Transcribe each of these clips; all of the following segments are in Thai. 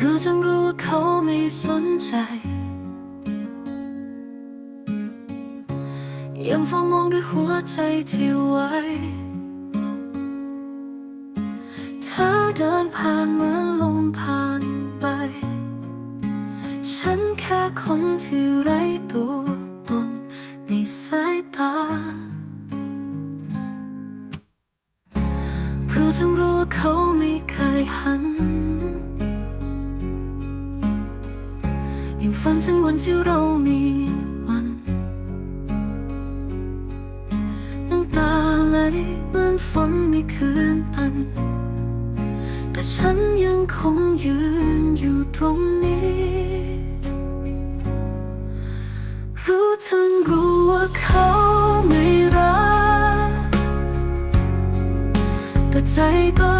เพราะฉันรู้ว่าเขาไม่สนใจยังเฝ้ามองด้วยหัวใจที่ไวเธอเดินผ่านเหมือนลมผ่านไป ฉันแค่คนที่ไร้ตัวตนในสายตาเพราะฉันรู้ว่าเขาไม่เคยหัน ฝันถึงวันที่เรามีวันน้ำตาไหลเหมือนฝนในคืนอัน แต่ฉันยังคงยืนอยู่ตรงนี้ รู้ทั้งรู้ว่าเขาไม่รัก แต่ใจก็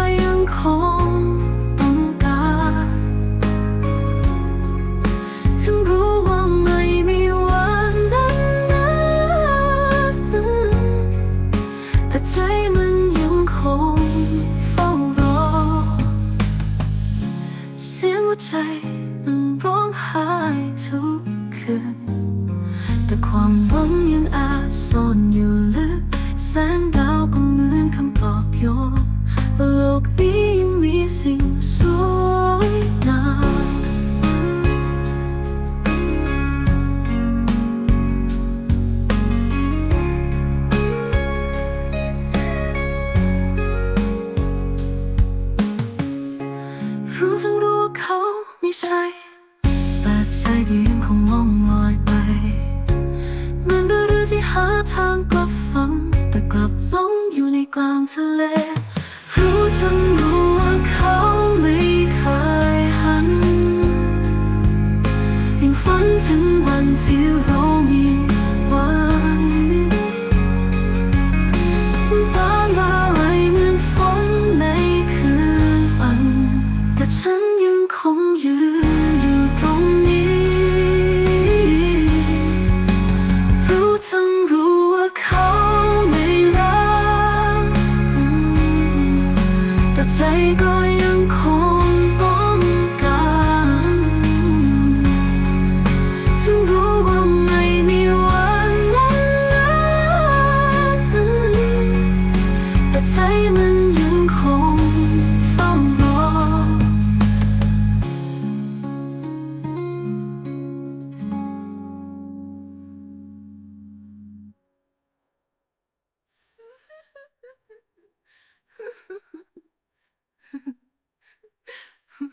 มันร้องไห้ทุกคืน ใช่ แต่ใจก็ยังคงล่องลอยไปเหมือนเรือที่หาทางกลับฝั่งแต่กลับล่องอยู่ในกลางทะเล รู้ทั้งรู้ว่าเขาไม่เคยหันยังฝันถึงวันที่เรา ก็ยังคง